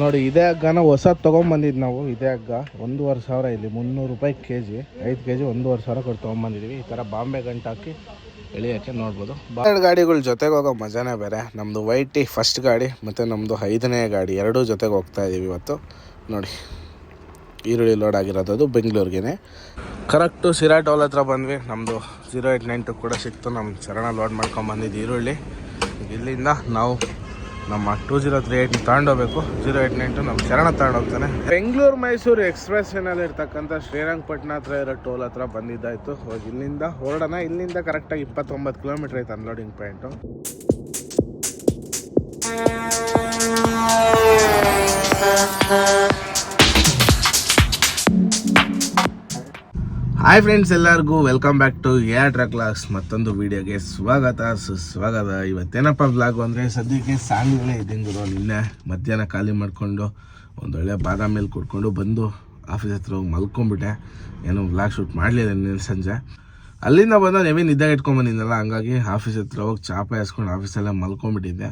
ನೋಡಿ, ಇದೇ ಹಗ್ಗನ ಹೊಸ ತೊಗೊಂಬಂದಿದ್ದು ನಾವು. ಇದೇ ಹಗ್ಗ ಒಂದೂವರೆ ಸಾವಿರ ಇಲ್ಲಿ, ಮುನ್ನೂರು ರೂಪಾಯಿ ಕೆ ಜಿ ಐದು ಕೆ ಜಿ ಒಂದೂವರೆ ಸಾವಿರ ಕೊಟ್ಟು ತೊಗೊಂಬಂದಿದ್ದೀವಿ ಈ ಥರ ಬಾಂಬೆ ಗಂಟು ಹಾಕಿ ಎಳಿಯೋಕ್ಕೆ ನೋಡ್ಬೋದು. ಎರಡು ಗಾಡಿಗಳು ಜೊತೆಗೆ ಹೋಗೋ ಮಜಾನೇ ಬೇರೆ. ನಮ್ಮದು ವೈಟಿ ಫಸ್ಟ್ ಗಾಡಿ, ಮತ್ತು ನಮ್ಮದು ಐದನೇ ಗಾಡಿ. ಎರಡೂ ಜೊತೆಗೆ ಹೋಗ್ತಾ ಇದ್ದೀವಿ ಇವತ್ತು. ನೋಡಿ, ಈರುಳ್ಳಿ ಲೋಡ್ ಆಗಿರೋದು ಅದು ಬೆಂಗಳೂರಿಗೇನೆ. ಕರೆಕ್ಟು ಸಿರಾ ಟೋಲ್ ಹತ್ರ ಬಂದ್ವಿ. ನಮ್ಮದು ಜೀರೋ ಏಯ್ಟ್ ನೈನ್ ಟು ಕೂಡ ಸಿಕ್ತು. ನಮ್ಮ ಶರಣ ಲೋಡ್ ಮಾಡ್ಕೊಂಬಂದಿದ್ದು ಈರುಳ್ಳಿ. ಇಲ್ಲಿಂದ ನಾವು ನಮ್ಮ ಟೂ ಜೀರೋ ತ್ರೀ ಏಯ್ಟ್ ತಗೊಂಡೋಗ್ಬೇಕು. ಜೀರೋ ಏಯ್ಟ್ ನೈನ್ ಟು ನಮ್ಮ ಶರಣ ತಗೊಂಡೋಗ್ತಾನೆ. ಬೆಂಗಳೂರು ಮೈಸೂರು ಎಕ್ಸ್ಪ್ರೆಸ್ ಏನಲ್ಲಿ ಇರ್ತಕ್ಕಂಥ ಶ್ರೀರಂಗಪಟ್ಟಣ ಹತ್ರ ಇರೋ ಟೋಲ್ ಹತ್ರ ಬಂದಿದ್ದಾಯಿತು. ಹೋಗಿ ಇಲ್ಲಿಂದ ಹೊರಡೋಣ. ಇಲ್ಲಿಂದ ಕರೆಕ್ಟಾಗಿ ಇಪ್ಪತ್ತೊಂಬತ್ತು ಕಿಲೋಮೀಟ್ರ್ ಐತೆ ಅನ್ಲೋಡಿಂಗ್ ಪಾಯಿಂಟು ಹಾಯ್ ಫ್ರೆಂಡ್ಸ್ ಎಲ್ಲರಿಗೂ welcome back to air truck class ಮತ್ತೊಂದು ವಿಡಿಯೋಗೆ ಸ್ವಾಗತ. ಸುಸ್ವಾಗತ. ಇವತ್ತೇನಪ್ಪ ಬ್ಲಾಗು ಅಂದರೆ ಸದ್ಯಕ್ಕೆ ಸಾಂಗ್ಗಳೇ ಇದ್ದಂಗಿರೋ ಗುರು ನಿನ್ನೆ. ಮಧ್ಯಾಹ್ನ ಖಾಲಿ ಮಾಡಿಕೊಂಡು ಒಂದೊಳ್ಳೆ ಬಾದಾಮ್ ಮೇಲೆ ಕುಡ್ಕೊಂಡು ಬಂದು ಆಫೀಸ್ ಹತ್ರ ಹೋಗಿ ಮಲ್ಕೊಂಡ್ಬಿಟ್ಟೆ. ಏನೋ ಬ್ಲಾಗ್ ಶೂಟ್ ಮಾಡಲಿಲ್ಲ ನಿನ್ನೆ ಸಂಜೆ. ಅಲ್ಲಿಂದ ಬಂದ ನೆವಿ ನಿದ್ದೆ ಇಟ್ಕೊಂಬಂದಿದ್ದಲ್ಲ ಹಂಗಾಗಿ ಆಫೀಸ್ ಹತ್ರ ಹೋಗಿ ಚಾಪ ಎಸ್ಕೊಂಡು ಆಫೀಸೆಲ್ಲ ಮಲ್ಕೊಂಡ್ಬಿಟ್ಟಿದ್ದೆ.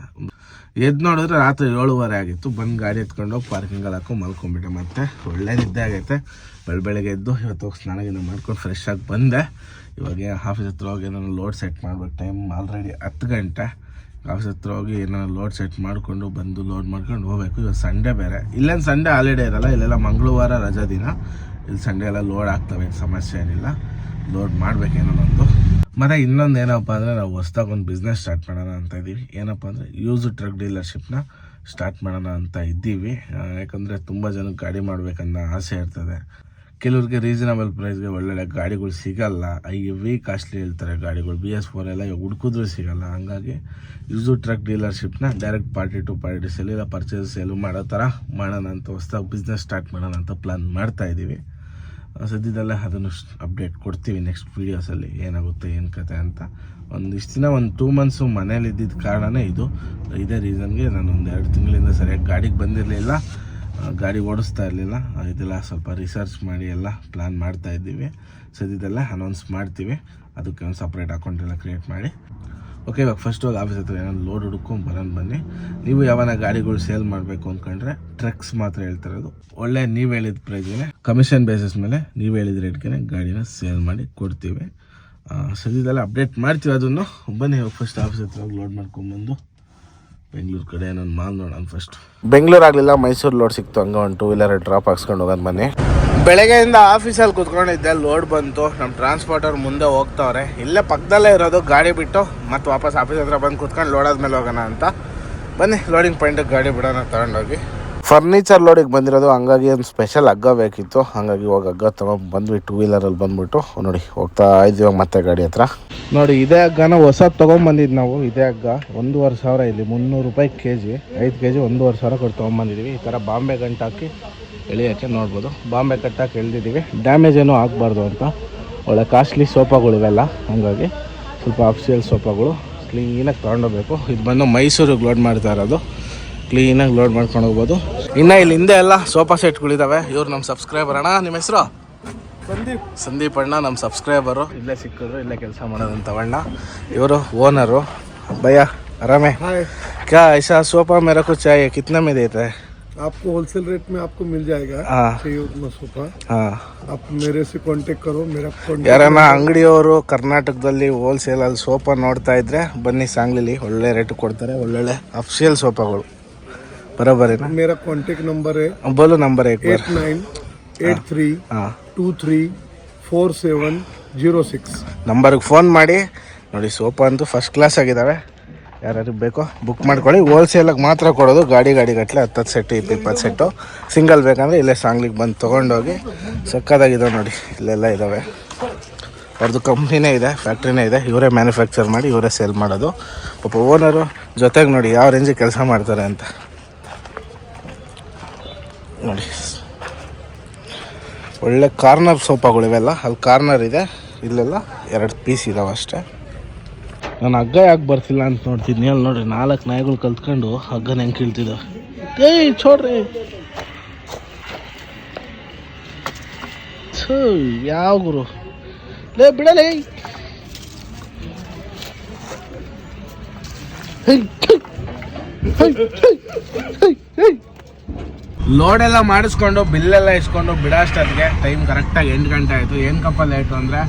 ಎದ್ದು ನೋಡಿದ್ರೆ ರಾತ್ರಿ ಏಳುವರೆ ಆಗಿತ್ತು. ಬಂದು ಗಾಡಿ ಎತ್ಕೊಂಡು ಪಾರ್ಕಿಂಗಲ್ಲಿ ಹಾಕೊಂಡು ಮಲ್ಕೊಂಡ್ಬಿಟ್ಟೆ. ಮತ್ತೆ ಒಳ್ಳೆ ನಿದ್ದೆ ಆಗೈತೆ. ಬೆಳ ಬೆಳಗ್ಗೆ ಎದ್ದು ಇವತ್ತು ಹೋಗಿ ಸ್ನಾನ ಗಿನ ಮಾಡ್ಕೊಂಡು ಫ್ರೆಶ್ ಆಗಿ ಬಂದೆ. ಇವಾಗ ಆಫೀಸ್ ಹತ್ರ ಹೋಗಿ ನಾನು ಲೋಡ್ ಸೆಟ್ ಮಾಡ್ಬೇಕು ಟೈಮ್ ಆಲ್ರೆಡಿ ಹತ್ತು ಗಂಟೆ. ಆಫೀಸ್ ಹತ್ರ ಹೋಗಿ ಏನೋ ಲೋಡ್ ಸೆಟ್ ಮಾಡಿಕೊಂಡು ಬಂದು ಲೋಡ್ ಮಾಡ್ಕೊಂಡು ಹೋಗ್ಬೇಕು. ಇವಾಗ ಸಂಡೇ ಬೇರೆ. ಇಲ್ಲೇನು ಸಂಡೇ ಹಾಲಿಡೇ ಇರಲ್ಲ, ಇಲ್ಲೆಲ್ಲ ಮಂಗಳವಾರ ರಜಾ ದಿನ. ಇಲ್ಲಿ ಸಂಡೇ ಎಲ್ಲ ಲೋಡ್ ಆಗ್ತವೆ ಸಮಸ್ಯೆ ಏನಿಲ್ಲ. ಲೋಡ್ ಮಾಡ್ಬೇಕೇನೋ ಒಂದು. ಮತ್ತು ಇನ್ನೊಂದು ಏನಪ್ಪ ಅಂದರೆ ನಾವು ಹೊಸ್ದಾಗಿ ಒಂದು ಬಿಸ್ನೆಸ್ ಸ್ಟಾರ್ಟ್ ಮಾಡೋಣ ಅಂತ ಇದ್ದೀವಿ ಏನಪ್ಪ ಅಂದರೆ ಯೂಸ್ ಟ್ರಕ್ ಡೀಲರ್ಶಿಪ್ನ ಸ್ಟಾರ್ಟ್ ಮಾಡೋಣ ಅಂತ ಇದ್ದೀವಿ. ಯಾಕಂದರೆ ತುಂಬ ಜನಕ್ಕೆ ಗಾಡಿ ಮಾಡಬೇಕನ್ನೋ ಆಸೆ ಇರ್ತದೆ. ಕೆಲವ್ರಿಗೆ ರೀಸನಬಲ್ ಪ್ರೈಸ್ಗೆ ಒಳ್ಳೊಳ್ಳೆ ಗಾಡಿಗಳು ಸಿಗಲ್ಲ. ಹೆವಿ ಕಾಸ್ಟ್ಲಿ ಹೇಳ್ತಾರೆ ಗಾಡಿಗಳು. ಬಿ ಎಸ್ ಫೋರ್ ಎಲ್ಲ ಹುಡುಕಿದ್ರೂ ಸಿಗಲ್ಲ. ಹಂಗಾಗಿ used truck ಡೀಲರ್ಶಿಪ್ನ direct party to party sale ಇಲ್ಲ ಪರ್ಚೇಸ್ ಸೇಲು ಮಾಡೋ ಥರ ಮಾಡೋಣ ಅಂತ ಹೊಸ್ದಾಗಿ ಬಿಸ್ನೆಸ್ ಸ್ಟಾರ್ಟ್ ಮಾಡೋಣ ಅಂತ ಪ್ಲ್ಯಾನ್ ಮಾಡ್ತಾ ಇದ್ದೀವಿ ಸದ್ಯದಲ್ಲೇ ಅದನ್ನು ಅಪ್ಡೇಟ್ ಕೊಡ್ತೀವಿ ನೆಕ್ಸ್ಟ್ ವೀಡಿಯೋಸಲ್ಲಿ ಏನಾಗುತ್ತೆ, ಏನು ಕತೆ ಅಂತ. ಒಂದಿಷ್ಟು ದಿನ, ಒಂದು ಟೂ ಮಂತ್ಸು ಮನೇಲಿ ಇದ್ದಿದ್ದ ಕಾರಣನೇ ಇದು. ಇದೇ ರೀಸನ್ಗೆ ನಾನು ಒಂದು ಎರಡು ತಿಂಗಳಿಂದ ಸರಿಯಾಗಿ ಗಾಡಿಗೆ ಬಂದಿರಲಿಲ್ಲ. ಗಾಡಿ ಓಡಿಸ್ತಾ ಇರಲಿಲ್ಲ. ಇದೆಲ್ಲ ಸ್ವಲ್ಪ ರಿಸರ್ಚ್ ಮಾಡಿ ಎಲ್ಲ ಪ್ಲ್ಯಾನ್ ಮಾಡ್ತಾ ಇದ್ದೀವಿ. ಸದ್ಯದಲ್ಲೇ ಅನೌನ್ಸ್ ಮಾಡ್ತೀವಿ. ಅದಕ್ಕೆ ಒಂದು ಸಪ್ರೇಟ್ ಅಕೌಂಟ್ ಎಲ್ಲ ಕ್ರಿಯೇಟ್ ಮಾಡಿ. ಓಕೆ ಇವಾಗ ಫಸ್ಟ್ ಹೋಗಿ ಆಫೀಸ್ ಹತ್ರ ಏನಾದ್ರು ಲೋಡ್ ಹುಡ್ಕೊಂಡು ಬರೋಣ ಬನ್ನಿ. ನೀವು ಯಾವನ ಗಾಡಿಗಳು ಸೇಲ್ ಮಾಡಬೇಕು ಅಂದ್ಕೊಂಡ್ರೆ ಟ್ರಕ್ಸ್ ಮಾತ್ರ ಹೇಳ್ತಾ ಇರೋದು. ಒಳ್ಳೆ ನೀವು ಹೇಳಿದ ಪ್ರೈಸ್ಗೆ ಕಮಿಷನ್ ಬೇಸಿಸ್ ಮೇಲೆ ನೀವು ಹೇಳಿದ ರೇಟ್ಗೆ ಗಾಡಿನ ಸೇಲ್ ಮಾಡಿ ಕೊಡ್ತೀವಿ. ಸದ್ಯದಲ್ಲೇ ಅಪ್ಡೇಟ್ ಮಾಡ್ತೀವಿ ಅದನ್ನು. ಬನ್ನಿ ಫಸ್ಟ್ ಆಫೀಸ್ ಹತ್ರ ಹೋಗಿ ಲೋಡ್ ಮಾಡ್ಕೊಂಬಂದು ಬೆಂಗಳೂರು ಕಡೆ ನಾನು ಮಾಲ್ ನೋಡೋಣ ಫಸ್ಟ್ ಬೆಂಗಳೂರು ಆಗಲಿಲ್ಲ ಮೈಸೂರು ಲೋಡ್ ಸಿಕ್ತು ಹಂಗೆ ಒಂದು ಟೂ ವೀಲರ್ ಡ್ರಾಪ್ ಹಾಕ್ಸ್ಕೊಂಡು ಹೋಗೋದು ಬನ್ನಿ ಬೆಳಗ್ಗೆಯಿಂದ ಆಫೀಸಲ್ಲಿ ಕುತ್ಕೊಂಡಿದ್ದೆ ಲೋಡ್ ಬಂತು. ನಮ್ಮ ಟ್ರಾನ್ಸ್ಪೋರ್ಟರ್ ಮುಂದೆ ಹೋಗ್ತಾವ್ರೆ. ಇಲ್ಲೇ ಪಕ್ಕದಲ್ಲೇ ಇರೋದು ಗಾಡಿ ಬಿಟ್ಟು ಮತ್ತೆ ವಾಪಸ್ ಆಫೀಸ್ ಹತ್ರ ಬಂದು ಕುತ್ಕೊಂಡು ಲೋಡ್ ಆದ್ಮೇಲೆ ಹೋಗೋಣ ಅಂತ. ಬನ್ನಿ ಲೋಡಿಂಗ್ ಪಾಯಿಂಟಿಗೆ ಗಾಡಿ ಬಿಡೋಣ ತಗೊಂಡೋಗಿ. ಫರ್ನಿಚರ್ ಲೋಡಿಗೆ ಬಂದಿರೋದು ಹಂಗಾಗಿ ಒಂದು ಸ್ಪೆಷಲ್ ಹಗ್ಗ ಬೇಕಿತ್ತು. ಹಾಗಾಗಿ ಇವಾಗ ಹಗ್ಗ ತಗೊಂಡು ಬಂದ್ವಿ ಟೂ ವೀಲರಲ್ಲಿ ಬಂದ್ಬಿಟ್ಟು. ನೋಡಿ, ಹೋಗ್ತಾ ಇದ್ದೀವಿ ಮತ್ತೆ ಗಾಡಿ ಹತ್ರ. ನೋಡಿ, ಇದೇ ಹಗ್ಗನ ಹೊಸ ತೊಗೊಂಬಂದಿದ್ದು ನಾವು. ಇದೇ ಹಗ್ಗ, ಒಂದೂವರೆ ಸಾವಿರ ಇಲ್ಲಿ, ಮುನ್ನೂರು ರೂಪಾಯಿ ಕೆ ಜಿ ಐದು ಕೆ ಜಿ ಒಂದೂವರೆ ಸಾವಿರ ಕೊಟ್ಟು ತೊಗೊಂಬಂದಿದ್ದೀವಿ ಈ ಥರ ಬಾಂಬೆ ಗಂಟು ಹಾಕಿ ಎಳಿಯೋಕ್ಕೆ ನೋಡ್ಬೋದು. ಬಾಂಬೆ ಕಟ್ಟಾಕಿ ಎಳ್ದಿದ್ದೀವಿ ಡ್ಯಾಮೇಜ್ ಏನೂ ಆಗಬಾರ್ದು ಅಂತ. ಒಳ್ಳೆ ಕಾಸ್ಟ್ಲಿ ಸೋಫಾಗಳು ಇವೆಲ್ಲ. ಹಾಗಾಗಿ ಸ್ವಲ್ಪ ಅಫ್ಸಿಯಲ್ ಸೋಫಾಗಳು ಕ್ಲೀನಾಗಿ ತೊಗೊಂಡೋಗ್ಬೇಕು ಇದು ಬಂದು ಮೈಸೂರಿಗೆ ಲೋಡ್ ಮಾಡ್ತಾ ಇರೋದು. ಕ್ಲೀನಾಗಿ ಲೋಡ್ ಮಾಡ್ಕೊಂಡು ಹೋಗ್ಬೋದು. ಇನ್ನು ಇಲ್ಲಿ ಹಿಂದೆ ಎಲ್ಲ ಸೋಫಾ ಸೆಟ್ಗಳಿದ್ದಾವೆ ಇವ್ರು ನಮ್ಮ ಸಬ್ಸ್ಕ್ರೈಬರ್ ಅಣ್ಣ ನಿಮ್ಮ ಹೆಸರು संदीप ಸಂದೀಪ್ ಅಣ್ಣ ನಮ್ಮ ಸಬ್ಸ್ಕ್ರೈಬರು ಇಲ್ಲೇ ಸಿಕ್ಕಿದ್ರು ಇಲ್ಲೇ ಕೆಲಸ ಮಾಡೋದಂತ ಅಣ್ಣ ಇವರು ಓನರು ಭಯ್ಯ ಆರಾಮೇ हाय क्या ऐसा सोफा मेरे को चाहिए कितने में देता है आपको होलसेल रेट में आपको मिल जाएगा हाँ चाहिए उतना सोफा ಹಾಂ आप मेरे से कांटेक्ट करो मेरा ಯಾರನ್ನ ಅಂಗಡಿಯವರು ಕರ್ನಾಟಕದಲ್ಲಿ ಹೋಲ್ಸೇಲಲ್ಲಿ ಸೋಫಾ ನೋಡ್ತಾ ಇದ್ರೆ ಬನ್ನಿ ಸಾಂಗ್ಲಿಲಿ ಒಳ್ಳೆ ರೇಟ್ ಕೊಡ್ತಾರೆ ಒಳ್ಳೊಳ್ಳೆ ಅಫ್ಸಿಯಲ್ ಸೋಫಾಗಳು ಬರೋಬರೇನಾ मेरा कांटेक्ट नंबर है ಬೋಲು ನಂಬರ್ ಏಕ್ bar eight nine eight three ಹಾಂ two three four seven zero six ನಂಬರ್ಗೆ ಫೋನ್ ಮಾಡಿ ನೋಡಿ ಸೋಫಾ ಅಂತೂ ಫಸ್ಟ್ ಕ್ಲಾಸ್ ಆಗಿದ್ದಾವೆ ಯಾರ್ಯಾರು ಬೇಕೋ ಬುಕ್ ಮಾಡ್ಕೊಳ್ಳಿ ಹೋಲ್ಸೇಲಾಗಿ ಮಾತ್ರ ಕೊಡೋದು ಗಾಡಿ ಗಾಡಿ ಗಟ್ಟಲೆ ಹತ್ತತ್ತು ಸೆಟ್ಟು ಇಪ್ಪ ಇಪ್ಪತ್ತು ಸೆಟ್ಟು ಸಿಂಗಲ್ ಬೇಕಂದ್ರೆ ಇಲ್ಲೇ ಸಾಂಗ್ಲಿಗೆ ಬಂದು ತೊಗೊಂಡೋಗಿ ಸಕ್ಕದಾಗಿದ್ದಾವೆ ನೋಡಿ ಇಲ್ಲೆಲ್ಲ ಇದ್ದಾವೆ ಅವ್ರದ್ದು ಕಂಪ್ನಿನೇ ಇದೆ ಫ್ಯಾಕ್ಟ್ರಿನೇ ಇದೆ ಇವರೇ ಮ್ಯಾನುಫ್ಯಾಕ್ಚರ್ ಮಾಡಿ ಇವರೇ ಸೇಲ್ ಮಾಡೋದು ಪಾಪ ಓನರು ಜೊತೆಗೆ ನೋಡಿ ಯಾವ ರೇಂಜಿಗೆ ಕೆಲಸ ಮಾಡ್ತಾರೆ ಅಂತ ನೋಡಿ. ಒಳ್ಳೆ ಕಾರ್ನರ್ ಸೋಫಾಗಳು ಇವೆಲ್ಲ. ಅಲ್ಲಿ ಕಾರ್ನರ್ ಇದೆ. ಇಲ್ಲೆಲ್ಲ ಎರಡು ಪೀಸ್ ಇದಾವೆ ಅಷ್ಟೇ. ನಾನು ಹಗ್ಗ ಯಾಕೆ ಬರ್ತಿಲ್ಲ ಅಂತ ನೋಡ್ತಿದ್ನಿ ಅಲ್ಲಿ ನೋಡ್ರಿ ನಾಲ್ಕು ನಾಯಿಗಳು ಕಲ್ತ್ಕೊಂಡು ಹಗ್ಗನ ಹೆಂಗೆ ಕೀಳ್ತಿದ್ದ ಏಯ್ ಚೋಡ್ರಿ. ಯಾವ ಗುರು. ಲೇ ಬಿಡಲೇ. ಹೈ, ಹೈ, ಹೈ, ಹೈ, ಹೈ, ಲೋಡ್ ಎಲ್ಲ ಮಾಡಿಸ್ಕೊಂಡು ಬಿಲ್ಲೆಲ್ಲ ಇಸ್ಕೊಂಡು ಬಿಡೋಷ್ಟೊತ್ತಿಗೆ ಟೈಮ್ ಕರೆಕ್ಟಾಗಿ ಎಂಟು ಗಂಟೆ ಆಯಿತು. ಏನು ಕಪ್ಪ ಲೇಟು ಅಂದರೆ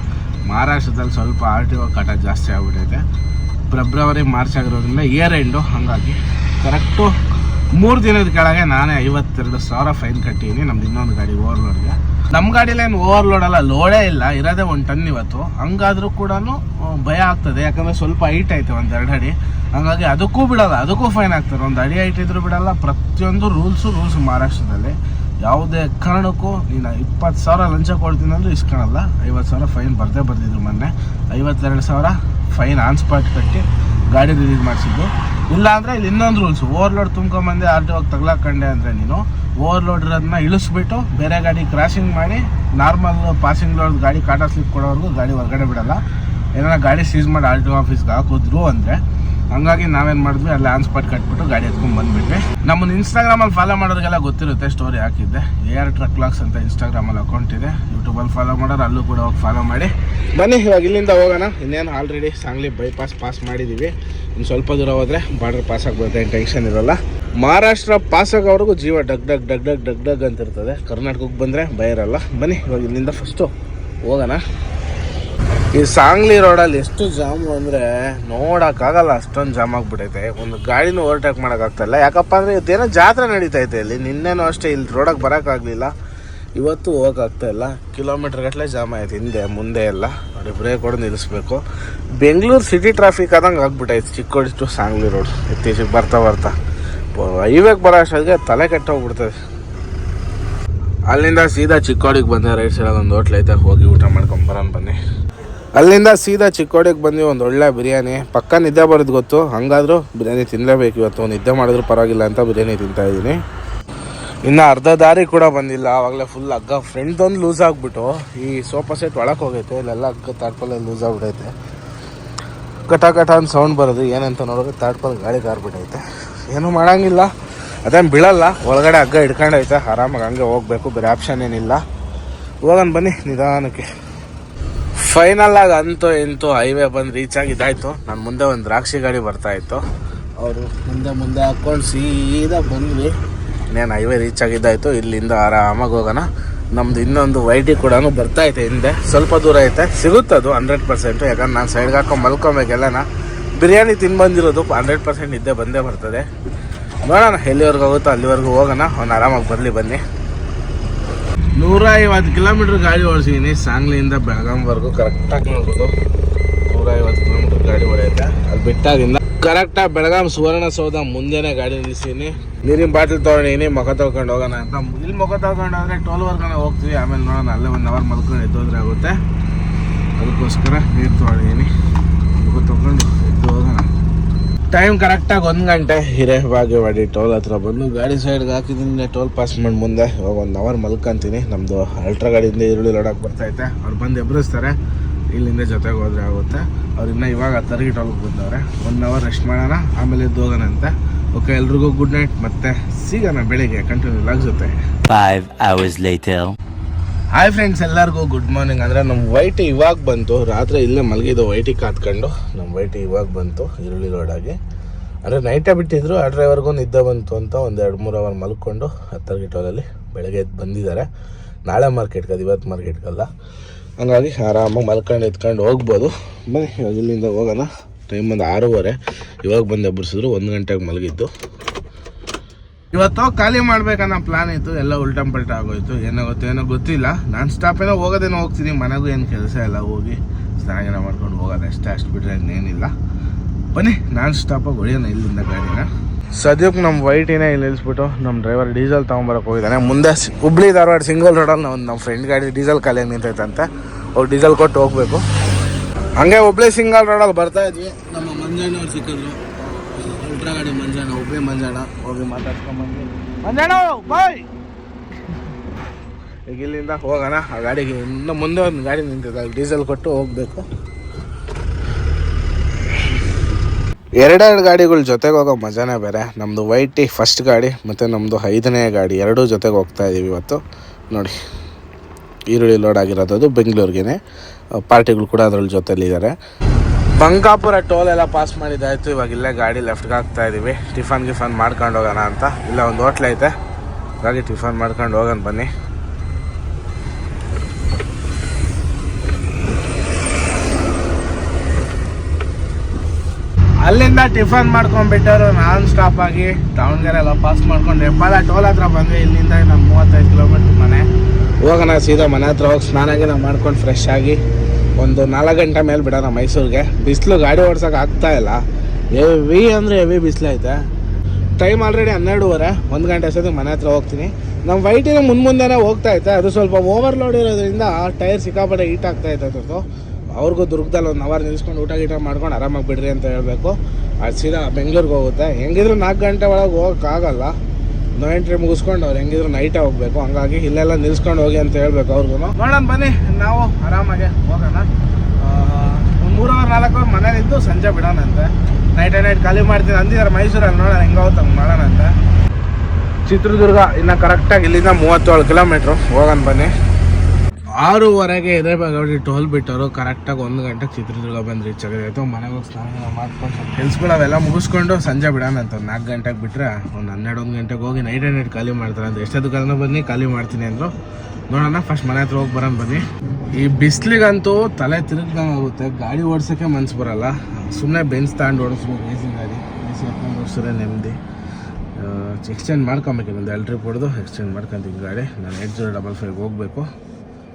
ಮಹಾರಾಷ್ಟ್ರದಲ್ಲಿ ಸ್ವಲ್ಪ ಆರ್ ಟಿ ಒ ಕಟ ಜಾಸ್ತಿ ಆಗ್ಬಿಟ್ಟೈತೆ ಫೆಬ್ರವರಿ ಮಾರ್ಚ್ ಆಗಿರೋದ್ರಿಂದ ಇಯರ್ ಎಂಡು ಹಾಗಾಗಿ ಕರೆಕ್ಟು ಮೂರು ದಿನದ ಕೆಳಗೆ ನಾನೇ ಐವತ್ತೆರಡು ಸಾವಿರ ಫೈನ್ ಕಟ್ಟಿದ್ದೀನಿ ನಮ್ದು ಇನ್ನೊಂದು ಗಾಡಿ ಓವರ್ಲೋಡ್ಗೆ ನಮ್ಮ ಗಾಡೀಲಿ ಏನು ಓವರ್ಲೋಡ್ ಅಲ್ಲ ಲೋಡೇ ಇಲ್ಲ, ಇರೋದೇ ಒಂದು ಟನ್ ಇವತ್ತು. ಹಂಗಾದ್ರೂ ಕೂಡ ಭಯ ಆಗ್ತದೆ. ಯಾಕಂದರೆ ಸ್ವಲ್ಪ ಹೈಟ್ ಐತೆ, ಒಂದು ಎರಡು ಅಡಿ. ಹಂಗಾಗಿ ಅದಕ್ಕೂ ಬಿಡಲ್ಲ, ಅದಕ್ಕೂ ಫೈನ್ ಆಗ್ತಾರೆ ಒಂದು ಅಡಿ ಹೈಟ್ ಇದ್ರೂ ಬಿಡಲ್ಲ, ಪ್ರತಿಯೊಂದು ರೂಲ್ಸು ರೂಲ್ಸ್ ಮಹಾರಾಷ್ಟ್ರದಲ್ಲಿ. ಯಾವುದೇ ಕಾರಣಕ್ಕೂ ನೀನು ಇಪ್ಪತ್ತು ಸಾವಿರ ಲಂಚ ಕೊಡ್ತೀನಿ ಅಂದ್ರೆ ಇಸ್ಕೊಳಲ್ಲ ಐವತ್ತು ಸಾವಿರ ಫೈನ್ ಬರ್ದೇ ಬರ್ದಿದ್ರು ಮೊನ್ನೆ. ಐವತ್ತೆರಡು ಸಾವಿರ ಫೈನ್ ಆನ್ ಸ್ಪಾಟ್ ಕಟ್ಟಿ ಗಾಡಿ ರಿಲೀಸ್ ಮಾಡಿಸಿದ್ದು. ಇಲ್ಲ ಅಂದರೆ ಇಲ್ಲಿ ಇನ್ನೊಂದು ರೂಲ್ಸ್ ಓವರ್ಲೋಡ್ ತುಂಬ್ಕೊಂಬಂದೆ ಆರ್ ಟಿ ಹೋಗಿ ತಗ್ಲಾಕಂಡೆ ಅಂದರೆ ನೀನು ಓವರ್ಲೋಡ್ ಇರೋದನ್ನ ಇಳಿಸ್ಬಿಟ್ಟು ಬೇರೆ ಗಾಡಿ ಕ್ರಾಸಿಂಗ್ ಮಾಡಿ ನಾರ್ಮಲ್ ಪಾಸಿಂಗ್ ಲೋಡ್ ಗಾಡಿ ಕಾಟಾ ಸ್ಲಿಪ್ ಕೊಡೋವರೆಗೂ ಗಾಡಿ ಹೊರಗಡೆ ಬಿಡಲ್ಲ. ಏನಾರ ಗಾಡಿ ಸೀಸ್ ಮಾಡಿ ಆರ್ ಟಿ ಆಫೀಸ್ಗೆ ಹಾಕಿದ್ರು ಅಂದರೆ ಹಂಗಾಗಿ ನಾವೇನು ಮಾಡಿದ್ವಿ, ಅಲ್ಲಿ ಆನ್ ಸ್ಪಾಟ್ ಕಟ್ಬಿಟ್ಟು ಗಾಡಿ ಎತ್ಕೊಂಡ್ ಬಂದ್ಬಿಟ್ವಿ. ನಮ್ಮನ್ನ ಇನ್ಸ್ಟಾಗ್ರಾಮಲ್ಲಿ ಫಾಲೋ ಮಾಡೋರಿಗೆಲ್ಲ ಗೊತ್ತಿರುತ್ತೆ ಸ್ಟೋರಿ ಹಾಕಿದ್ದೆ. ಎ ಆರ್ ಟ್ರಕ್ ಲಾಕ್ಸ್ ಅಂತ ಇನ್ಸ್ಟಾಗ್ರಾಮಲ್ಲಿ ಅಕೌಂಟ್ ಇದೆ. ಯೂಟ್ಯೂಬಲ್ಲಿ ಫಾಲೋ ಮಾಡೋರು ಅಲ್ಲೂ ಕೂಡ ಹೋಗಿ ಫಾಲೋ ಮಾಡಿ. ಬನ್ನಿ, ಇವಾಗ ಇಲ್ಲಿಂದ ಹೋಗೋಣ. ಇನ್ನೇನು ಆಲ್ರೆಡಿ ಸಾಂಗ್ಲಿ ಬೈಪಾಸ್ ಪಾಸ್ ಮಾಡಿದ್ದೀವಿ ಇನ್ನು ಸ್ವಲ್ಪ ದೂರ ಹೋದರೆ ಬಾರ್ಡರ್ ಪಾಸ್ ಆಗ್ಬಿಡುತ್ತೆ ಏನು ಟೆನ್ಷನ್ ಇರೋಲ್ಲ. ಮಹಾರಾಷ್ಟ್ರ ಪಾಸ್ ಆಗೋವರೆಗೂ ಜೀವ ಡಗ್ ಡಗ್ ಡಗ್ ಡಗ್ ಡಗ್ ಡಗ್ ಅಂತ ಇರ್ತದೆ ಕರ್ನಾಟಕಕ್ಕೆ ಬಂದರೆ ಭಯ ಇರಲ್ಲ. ಬನ್ನಿ, ಇವಾಗ ಇಲ್ಲಿಂದ ಫಸ್ಟು ಹೋಗೋಣ. ಈ ಸಾಂಗ್ಲಿ ರೋಡಲ್ಲಿ ಎಷ್ಟು ಜಾಮು ಅಂದರೆ ನೋಡೋಕ್ಕಾಗಲ್ಲ, ಅಷ್ಟೊಂದು ಜಾಮ್ ಆಗಿಬಿಟ್ಟೈತೆ ಒಂದು ಗಾಡಿನೂ ಓವರ್ಟೇಕ್ ಮಾಡೋಕ್ಕಾಗ್ತಾಯಿಲ್ಲ ಯಾಕಪ್ಪ ಅಂದರೆ ಇವತ್ತೇನೋ ಜಾತ್ರೆ ನಡೀತೈತೆ ಇಲ್ಲಿ. ನಿನ್ನೆನೂ ಅಷ್ಟೇ ಇಲ್ಲಿ ರೋಡಕ್ಕೆ ಬರೋಕ್ಕಾಗಲಿಲ್ಲ. ಇವತ್ತು ಹೋಗೋಕ್ಕಾಗ್ತಾಯಿಲ್ಲ ಕಿಲೋಮೀಟ್ರ್ ಗಟ್ಟಲೆ ಜಾಮ್ ಆಯ್ತು. ಹಿಂದೆ, ಮುಂದೆ ಎಲ್ಲ. ನೋಡಿ ಬ್ರೇಕ್ ಹೊಡೆದು ನಿಲ್ಲಿಸ್ಬೇಕು. ಬೆಂಗಳೂರು ಸಿಟಿ ಟ್ರಾಫಿಕ್ ಆದಂಗೆ ಆಗ್ಬಿಟ್ಟೈತೆ ಚಿಕ್ಕೋಡಿ ಟು ಸಾಂಗ್ಲಿ ರೋಡ್ ಇತ್ತೀಚೆಗೆ ಬರ್ತಾ ಬರ್ತಾ. ಹೈವೇಗೆ ಬರೋ ಅಷ್ಟೊತ್ತಿಗೆ ತಲೆ ಕೆಟ್ಟೋಗ್ಬಿಡ್ತದೆ. ಅಲ್ಲಿಂದ ಸೀದಾ ಚಿಕ್ಕೋಡಿಗೆ ಬಂದೆ. ರೈಟ್ ಸೈಡಲ್ಲಿ ಒಂದು ಹೋಟ್ಲ್ ಐತೆ. ಹೋಗಿ ಊಟ ಮಾಡ್ಕೊಂಡು ಬರೋಣ ಬನ್ನಿ. ಅಲ್ಲಿಂದ ಸೀದಾ ಚಿಕ್ಕೋಡಿಗೆ ಬಂದ್ವಿ, ಒಂದು ಒಳ್ಳೆ ಬಿರಿಯಾನಿ. ಪಕ್ಕ ನಿದ್ದೆ ಬರೋದು ಗೊತ್ತು. ಹಂಗಾದ್ರೂ ಬಿರಿಯಾನಿ ತಿನ್ನಲೇಬೇಕು ಇವತ್ತು ನಿದ್ದೆ ಮಾಡಿದ್ರು ಪರವಾಗಿಲ್ಲ ಅಂತ ಬಿರಿಯಾನಿ ತಿಂತಾ ಇದ್ದೀನಿ. ಇನ್ನು ಅರ್ಧ ದಾರಿ ಕೂಡ ಬಂದಿಲ್ಲ. ಆವಾಗಲೇ ಫುಲ್ ಹಗ್ಗ. ಫ್ರೆಂಡ್ದೊಂದು ಲೂಸ್ ಆಗಿಬಿಟ್ಟು, ಈ ಸೋಫಾ ಸೆಟ್ ಒಳಗೆ ಹೋಗೈತೆ. ಇಲ್ಲೆಲ್ಲ ಹಗ್ಗ ತಾಡ್ಪಲ್ಲ ಲೂಸ್ ಆಗ್ಬಿಟ್ಟೈತೆ ಕಟ ಕಟ ಅಂತ ಸೌಂಡ್ ಬರೋದು. ಏನಂತ ನೋಡಿದ್ರೆ ತಾಡ್ಪಲ್ ಗಾಳಿ ಕಾರ್ಬಿಟ್ಟೈತೆ ಏನೂ ಮಾಡೋಂಗಿಲ್ಲ. ಅದೇನು ಬೀಳಲ್ಲ. ಒಳಗಡೆ ಹಗ್ಗ ಹಿಡ್ಕೊಂಡೈತೆ. ಆರಾಮಾಗಿ ಹಂಗೆ ಹೋಗಬೇಕು. ಬೇರೆ ಆಪ್ಷನ್ ಏನಿಲ್ಲ. ಹೋಗೋಣ ಬನ್ನಿ ನಿಧಾನಕ್ಕೆ. ಫೈನಲ್ ಆಗಿ ಅಂತೂ ಇಂತೂ ಹೈವೇ ಬಂದು ರೀಚ್ ಆಗಿದ್ದಾಯ್ತು. ನನ್ನ ಮುಂದೆ ಒಂದು ದ್ರಾಕ್ಷಿ ಗಾಡಿ ಬರ್ತಾ ಇತ್ತು. ಅವರು ಮುಂದೆ ಮುಂದೆ ಹಾಕ್ಕೊಂಡು ಸೀದಾ ಬಂದ್ವಿ. ಇನ್ನೇನು ಹೈವೇ ರೀಚ್ ಆಗಿದ್ದಾಯ್ತು. ಇಲ್ಲಿಂದ ಆರಾಮಾಗಿ ಹೋಗೋಣ. ನಮ್ದು ಇನ್ನೊಂದು ವೈಟಿ ಕೂಡ ಬರ್ತಾ ಐತೆ ಹಿಂದೆ. ಸ್ವಲ್ಪ ದೂರ ಐತೆ. ಅದು ಹಂಡ್ರೆಡ್ ಪರ್ಸೆಂಟು ಯಾಕಂದ್ರೆ ನಾನು ಸೈಡ್ಗೆ ಹಾಕೊಂಡು ಮಲ್ಕೊಬೇಕೆಲ್ಲನ ಬಿರಿಯಾನಿ ತಿಂದು ಬಂದಿರೋದು ಹಂಡ್ರೆಡ್ ಪರ್ಸೆಂಟ್ ಇದ್ದೇ ಬಂದೇ ಬರ್ತದೆ. ನೋಡೋಣ ಎಲ್ಲಿವರೆಗೂ ಹೋಗುತ್ತೋ ಅಲ್ಲಿವರೆಗೂ ಹೋಗೋಣ. ಅವ್ನು ಆರಾಮಾಗಿ ಬರಲಿ ಬನ್ನಿ. ನೂರ ಐವತ್ತು ಕಿಲೋಮೀಟ್ರ್ ಗಾಡಿ ಓಡಿಸಿದ್ದೀನಿ. ಸಾಂಗ್ಲಿಯಿಂದ ಬೆಳಗಾಂವರೆಗೂ ಕರೆಕ್ಟಾಗಿ ನೋಡೋದು ನೂರ ಐವತ್ತು ಕಿಲೋಮೀಟ್ರ್ ಗಾಡಿ ಹೊಡೆಯುತ್ತೆ ಅದು ಬಿಟ್ಟಾಗಿಂದ ಕರೆಕ್ಟಾಗಿ ಬೆಳಗಾಂ ಸುವರ್ಣಸೌಧ ಮುಂದೆನೇ ಗಾಡಿ ನಿಲ್ಲಿಸೀನಿ ನೀರಿನ ಬಾಟಲ್ ತೊಗೊಂಡಿನಿ ಮುಖ ತೊಗೊಂಡು ಹೋಗೋಣ ಅಂತ. ಇಲ್ಲಿ ಮುಖ ತೊಗೊಂಡು ಹೋದ್ರೆ ಟೋಲ್ವರೆಗೂ ಹೋಗ್ತೀವಿ. ಆಮೇಲೆ ನೋಡೋಣ, ಅಲ್ಲೇ ಒಂದು ಅವರ್ ಮಲ್ಕೊಂಡು ಎದ್ದೋದ್ರೆ ಆಗುತ್ತೆ. ಅದಕ್ಕೋಸ್ಕರ ನೀರು ತೊಗೊಂಡಿದ್ದೀನಿ. ಮುಖ ತೊಗೊಂಡು ಟೈಮ್ ಕರೆಕ್ಟಾಗಿ ಒಂದು ಗಂಟೆ ಹಿರೇಬಾಗೇವಾಡಿ ಟೋಲ್ ಹತ್ರ ಬಂದು ಗಾಡಿ ಸೈಡ್ಗೆ ಹಾಕಿದ್ದೀನಿ ಟೋಲ್ ಪಾಸ್ ಮಾಡಿ ಮುಂದೆ. ಇವಾಗ ಒಂದು ಅವರ್ ಮಲ್ಕೊಂತೀನಿ. ನಮ್ಮದು ಅಲ್ಟ್ರಾ ಗಾಡಿಯಿಂದ ಈರುಳ್ಳಿ ಲೋಡಕ್ಕೆ ಬರ್ತೈತೆ ಅವ್ರು ಬಂದು ಎಬ್ಬರಿಸ್ತಾರೆ ಇಲ್ಲಿಂದ ಜೊತೆಗೆ ಹೋದ್ರೆ ಆಗುತ್ತೆ. ಅವ್ರು ಇನ್ನೂ ಇವಾಗ ತರಗಿ ಟೋಲ್ಗೆ ಬಂದವ್ರೆ. ಒನ್ ಅವರ್ ರೆಸ್ಟ್ ಮಾಡೋಣ. ಆಮೇಲೆ ಎದ್ದು ಹೋಗೋಣ ಅಂತ ಓಕೆ ಎಲ್ರಿಗೂ ಗುಡ್ ನೈಟ್ ಮತ್ತೆ ಸಿಗೋಣ ಬೆಳಿಗ್ಗೆ. ಕಂಟಿನ್ಯೂ ಲಾಗ್ ಜೊತೆ. Five hours later. Hi friends ಎಲ್ಲರಿಗೂ ಗುಡ್ ಮಾರ್ನಿಂಗ್ ಅಂದರೆ ನಮ್ಮ ವೈಟ್ ಇವಾಗ ಬಂತು. ರಾತ್ರಿ ಇಲ್ಲೇ ಮಲಗಿದ್ದು ವೈಟಿ ಕಾತ್ಕೊಂಡು ನಮ್ಮ ವೈಟ್ ಇವಾಗ ಬಂತು, ಈರುಳ್ಳಿ ರೋಡಾಗಿ ಅಂದರೆ ನೈಟೇ ಬಿಟ್ಟಿದ್ರು, ಆ ಡ್ರೈವರ್ಗೂ ನಿದ್ದೆ ಬಂತು ಅಂತ ಒಂದು ಎರಡು ಮೂರು ಅವರ್ ಮಲ್ಕೊಂಡು ಹತ್ತರ ಟೋಲಲ್ಲಿ ಬೆಳಗ್ಗೆ ಎದ್ದು ಬಂದಿದ್ದಾರೆ. ನಾಳೆ ಮಾರ್ಕೆಟ್ಗೆ ಅದು ಇವತ್ತು ಮಾರ್ಕೆಟ್ಗಲ್ಲ ಹಂಗಾಗಿ ಆರಾಮಾಗಿ ಮಲ್ಕೊಂಡು ಎತ್ಕೊಂಡು ಹೋಗ್ಬೋದು. ಬನ್ನಿ ಇಲ್ಲಿಂದ ಹೋಗೋಣ. ಟೈಮ್ ಒಂದು ಆರೂವರೆ. ಇವಾಗ ಬಂದು ಎಬ್ಬರಿಸಿದ್ರು ಒಂದು ಗಂಟೆಗೆ ಮಲಗಿದ್ದು. ಇವತ್ತು ಖಾಲಿ ಮಾಡ್ಬೇಕನ್ನೋ ಪ್ಲಾನ್ ಇತ್ತು, ಎಲ್ಲ ಉಲ್ಟಂ ಪಲ್ಟ ಆಗೋಯ್ತು ಏನಾಗುತ್ತೆ ಏನೋ ಗೊತ್ತಿಲ್ಲ. ನಾನು ಸ್ಟಾಪ್ ಏನೋ ಹೋಗೋದೇನೋ ಹೋಗ್ತೀನಿ. ಮನೆಗೂ ಏನು ಕೆಲಸ ಇಲ್ಲ, ಹೋಗಿ ಸ್ನಾನ ಮಾಡ್ಕೊಂಡು ಹೋಗೋದು ಅಷ್ಟೇ. ಅಷ್ಟು ಬಿಟ್ಟರೆ ಇನ್ನೇನಿಲ್ಲ. ಬನ್ನಿ, ನಾನು ಸ್ಟಾಪಾಗಿ ಹೊಳಿಯೋಣ ಇಲ್ಲಿಂದ ಗಾಡಿನ. ಸದ್ಯಕ್ಕೆ ನಮ್ಮ ವೈಟಿನೇ ಇಲ್ಲಿ ನಿಲ್ಲಿಸ್ಬಿಟ್ಟು ನಮ್ಮ ಡ್ರೈವರ್ ಡೀಸೆಲ್ ತೊಗೊಂಬರಕ್ಕೆ ಹೋಗಿದ್ದಾನೆ. ಮುಂದೆ ಹುಬ್ಳಿ ಧಾರವಾಡ ಸಿಂಗಲ್ ರೋಡಲ್ಲಿ ನಾವು ನಮ್ಮ ಫ್ರೆಂಡ್ ಗಾಡಿ ಡೀಸೆಲ್ ಖಾಲಿಯಾಗಿ ನಿಂತೈತಂತೆ. ಅವ್ರು ಡೀಸೆಲ್ ಕೊಟ್ಟು ಹೋಗ್ಬೇಕು. ಹಂಗೆ ಹುಬ್ಳಿ ಸಿಂಗಲ್ ರೋಡಲ್ಲಿ ಬರ್ತಾ ಇದ್ವಿ. ನಮ್ಮ ಮಂಜಣ್ಣವ್ರು ಸಿಕ್ಕಿದ್ರು. ಅಲ್ಟ್ರಾ ಗಾಡಿ ಮಂಜಾಣ ಹುಬ್ಳಿ ಮಂಜಾಣ ಹೋಗಿ ಮಾತಾಡ್ಸ್ಕೊಂಬಂದ್ವಿ. ಮಂಜಾಣ ಬಾಯ್! ಈಗ ಇಲ್ಲಿಂದ ಹೋಗೋಣ. ಆ ಗಾಡಿಗೆ ಇನ್ನು ಮುಂದೆ ಒಂದು ಗಾಡಿ ನಿಂತಿದೆ. ಅಲ್ಲಿ ಡೀಸೆಲ್ ಕೊಟ್ಟು ಹೋಗ್ಬೇಕು. ಎರಡೆರಡು ಗಾಡಿಗಳ ಜೊತೆಗೆ ಹೋಗೋ ಮಜಾನೇ ಬೇರೆ. ನಮ್ಮದು ವೈಟಿ ಫಸ್ಟ್ ಗಾಡಿ ಮತ್ತು ನಮ್ಮದು ಐದನೇ ಗಾಡಿ. ಎರಡೂ ಜೊತೆಗೆ ಹೋಗ್ತಾ ಇದ್ದೀವಿ ಇವತ್ತು. ನೋಡಿ ಈರುಳ್ಳಿ ಲೋಡ್ ಆಗಿರೋದು ಅದು ಬೆಂಗಳೂರಿಗೇನೆ. ಪಾರ್ಟಿಗಳು ಕೂಡ ಅದ್ರಲ್ಲಿ ಜೊತೆಲಿದ್ದಾರೆ ಬಂಕಾಪುರ ಟೋಲ್ ಎಲ್ಲ ಪಾಸ್ ಮಾಡಿದ್ದಾಯ್ತು ಇವಾಗ ಇಲ್ಲೇ ಗಾಡಿ ಲೆಫ್ಟ್ಗೆ ಹಾಕ್ತಾ ಇದ್ದೀವಿ ಟಿಫನ್ ಗಿಫನ್ ಮಾಡ್ಕೊಂಡು ಹೋಗೋಣ ಅಂತ. ಇಲ್ಲ ಒಂದು ಹೋಟ್ಲ್ ಐತೆ. ಹಾಗಾಗಿ ಟಿಫನ್ ಮಾಡ್ಕೊಂಡು ಹೋಗೋಣ ಬನ್ನಿ. ಅಲ್ಲಿಂದ ಟಿಫನ್ ಮಾಡ್ಕೊಂಡ್ಬಿಟ್ಟರು ನಾನ್ ಸ್ಟಾಪ್ ಆಗಿ ದಾವಣಗೆರೆ ಎಲ್ಲ ಪಾಸ್ ಮಾಡ್ಕೊಂಡು ಹೆಬ್ಬಾಳ ಟೋಲ್ ಹತ್ರ ಬಂದ್ವಿ. ಇಲ್ಲಿಂದ ನಮ್ಮ ಮೂವತ್ತೈದು ಕಿಲೋಮೀಟ್ರ್ ಮನೆ. ಹೋಗೋಣ, ಸೀದಾ ಮನೆ ಹತ್ರ ಹೋಗಿ ಸ್ನಾನ ನಾವು ಮಾಡ್ಕೊಂಡು ಫ್ರೆಶ್ ಆಗಿ. ಒಂದು ನಾಲ್ಕು ಗಂಟೆ ಮೇಲೆ ಬಿಡೋಣ ಮೈಸೂರಿಗೆ. ಬಿಸಿಲು ಗಾಡಿ ಓಡ್ಸೋಕೆ ಆಗ್ತಾ ಇಲ್ಲ. ಹೆವಿ ಅಂದರೆ ಹೆವಿ ಬಿಸಿಲು ಐತೆ. ಟೈಮ್ ಆಲ್ರೆಡಿ ಹನ್ನೆರಡುವರೆ. ಒಂದು ಗಂಟೆ ಅಷ್ಟೊತ್ತಿಗೆ ಮನೆ ಹತ್ರ ಹೋಗ್ತೀನಿ. ನಮ್ಮ ವೈಟಿನ ಮುಂದೆ ಮುಂದೆನೇ ಹೋಗ್ತಾ ಐತೆ. ಅದು ಸ್ವಲ್ಪ ಓವರ್ಲೋಡ್ ಇರೋದ್ರಿಂದ ಟೈರ್ ಸಿಕ್ಕಾಪಟ್ಟೆ ಹೀಟ್ ಆಗ್ತಾ ಐತೆ ಅದ್ರದ್ದು. ಅವ್ರಿಗೂ ದುರ್ಗದಲ್ಲಿ ಒಂದು ಅವರ್ ನಿಲ್ಸ್ಕೊಂಡು ಊಟ ಗೀಟ ಮಾಡ್ಕೊಂಡು ಆರಾಮಾಗಿ ಬಿಡ್ರಿ ಅಂತ ಹೇಳಬೇಕು. ಅದು ಸೀದಾ ಬೆಂಗ್ಳೂರಿಗೆ ಹೋಗುತ್ತೆ. ಹೆಂಗಿದ್ರು ನಾಲ್ಕು ಗಂಟೆ ಒಳಗೆ ಹೋಗೋಕ್ಕಾಗಲ್ಲ ನೋ ಎಂಟ್ರಿ ಮುಗಿಸ್ಕೊಂಡು ಅವ್ರು ಹೆಂಗಿದ್ರು ನೈಟೇ ಹೋಗ್ಬೇಕು. ಹಂಗಾಗಿ ಇಲ್ಲೆಲ್ಲ ನಿಲ್ಸ್ಕೊಂಡು ಹೋಗಿ ಅಂತ ಹೇಳ್ಬೇಕು ಅವ್ರಿಗೂ ನೋಡೋಣ, ಬನ್ನಿ. ನಾವು ಆರಾಮಾಗಿ ಹೋಗೋಣ. ಒಂದು ಮೂರು ಅವರ್ ನಾಲ್ಕು ಮನೇಲಿದ್ದು ಸಂಜೆ ಬಿಡೋಣಂತೆ. ನೈಟ್ ನೈಟ್ ಖಾಲಿ ಮಾಡ್ತೀನಿ. ಅಂದಿದ್ದಾರೆ ಮೈಸೂರಲ್ಲಿ ನೋಡೋಣ, ಹೆಂಗೆ ಹೋಗುತ್ತೆ ಹಂಗೆ ಮಾಡೋಣ ಚಿತ್ರದುರ್ಗ ಇನ್ನು ಕರೆಕ್ಟಾಗಿ ಇಲ್ಲಿಂದ ಮೂವತ್ತೇಳು ಕಿಲೋಮೀಟ್ರು ಹೋಗೋಣ, ಬನ್ನಿ. ಆರೂವರೆಗೆ ಹಿರೇಬಾಗೌಡಿ ಟೋಲ್ ಬಿಟ್ಟವರು ಕರೆಕ್ಟಾಗಿ ಒಂದು ಗಂಟೆಗೆ ಚಿತ್ರದುರ್ಗ ಬಂದು ರೀಚ್ ಆಗಿತ್ತು ಮನೆಗೆ ಹೋಗಿ ಸ್ನಾನ ಮಾಡ್ಕೊಂಡು ಕೆಲ್ಸಗಳು ಅವೆಲ್ಲ ಮುಗಿಸ್ಕೊಂಡು ಸಂಜೆ ಬಿಡೋಣ ಅಂತ ನಾಲ್ಕು ಗಂಟೆಗೆ ಬಿಟ್ಟರೆ ಒಂದು ಹನ್ನೆರಡು, ಒಂದು ಗಂಟೆಗೆ ಹೋಗಿ ನೈಟ್ ನೈಟ್ ಖಾಲಿ ಮಾಡ್ತಾರೆ ಅಂತ. ಎಷ್ಟೊತ್ತಿಗೆ ಬನ್ನಿ, ಖಾಲಿ ಮಾಡ್ತೀನಿ ಅಂದರು. ನೋಡೋಣ ಫಸ್ಟ್ ಮನೆ ಹತ್ರ ಹೋಗಿ ಬರೋಣ ಬನ್ನಿ. ಈ ಬಿಸಿಲಿಗಂತೂ ತಲೆ ತಿರುಗ್ದಂಗೆ ಆಗುತ್ತೆ, ಗಾಡಿ ಓಡ್ಸೋಕ್ಕೆ ಮನ್ಸು ಬರಲ್ಲ. ಸುಮ್ಮನೆ ಬೆಂಚ್ ತಗೊಂಡು ಓಡಿಸ್ಬೇಕು ಎ ಸಿ ಗಾಡಿ. ಎ ಸಿ ಹಾಕೊಂಡು ನೆಮ್ಮದಿ. ಎಕ್ಸ್ಚೇಂಜ್ ಮಾಡ್ಕೊಬೇಕು ಒಂದು ಎಲ್ಟ್ರಿಪ್ ಟ್ರಿಪ್ ಹೊಡೆದು ಎಕ್ಸ್ಚೇಂಜ್ ಮಾಡ್ಕೊಂತೀನಿ ಗಾಡಿ. ನಾನು ಏಟ್ ಜೀರೋ ಡಬಲ್ ಫೈವ್ಗೆ ಹೋಗಬೇಕು.